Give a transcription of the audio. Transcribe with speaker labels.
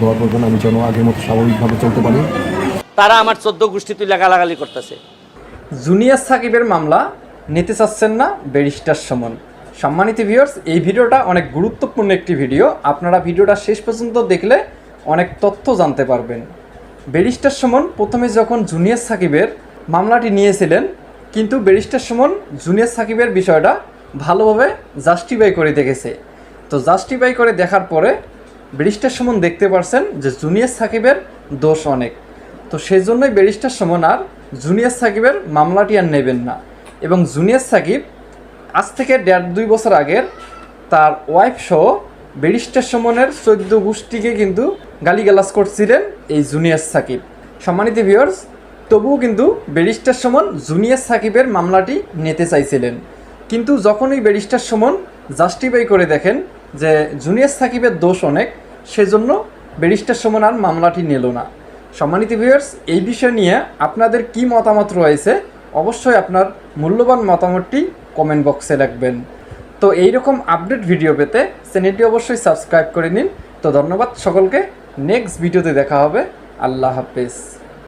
Speaker 1: দোয়া করবেন আমি যেন আগের মতো স্বাভাবিকভাবে চলতে পারি।
Speaker 2: তারা আমার চোদ্দ গোষ্ঠী তুলে গালাগালি করতেছে।
Speaker 3: জুনিয়র সাকিবের মামলা নিতে চাচ্ছেন না ব্যারিস্টার সমন। সম্মানিত ভিউয়ার্স এই ভিডিওটা অনেক গুরুত্বপূর্ণ একটি ভিডিও। আপনারা ভিডিওটা শেষ পর্যন্ত দেখলে অনেক তথ্য জানতে পারবেন। ব্যারিস্টার সমন প্রথমে যখন জুনিয়র সাকিবের মামলাটি নিয়েছিলেন কিন্তু ব্যারিস্টার সমন জুনিয়র সাকিবের বিষয়টা ভালোভাবে জাস্টিফাই করে দেখেছে। তো জাস্টিফাই করে দেখার পরে ব্যারিস্টার সমন দেখতে পারছেন যে জুনিয়র সাকিবের দোষ অনেক। তো সেই জন্যই ব্যারিস্টার সমন আর জুনিয়র সাকিবের মামলাটি আর নেবেন না। এবং জুনিয়র সাকিব আজ থেকে দেড় দুই বছর আগের তার ওয়াইফ সহ ব্যারিস্টার সমনের চোদ্দ গোষ্ঠীকে কিন্তু গালিগালাজ করছিলেন এই জুনিয়র সাকিব। সম্মানিত ভিউয়ার্স, তবুও কিন্তু ব্যারিস্টার সমন জুনিয়র সাকিবের মামলাটি নিতে চাইছিলেন। কিন্তু যখনই ব্যারিস্টার সমন জাস্টিফাই করে দেখেন যে জুনিয়র সাকিবের দোষ অনেক সেজন্য ব্যারিস্টার সমন আর মামলাটি নিল না। সম্মানিত ভিউয়ার্স এই বিষয় নিয়ে আপনাদের কি মতামত রয়েছে অবশ্যই আপনার মূল্যবান মতামতটি কমেন্ট বক্সে রাখবেন। তো এইরকম আপডেট ভিডিও পেতে চ্যানেলটি অবশ্যই সাবস্ক্রাইব করে নিন। তো ধন্যবাদ সকলকে। নেক্সট ভিডিওতে দেখা হবে। আল্লাহ হাফেজ।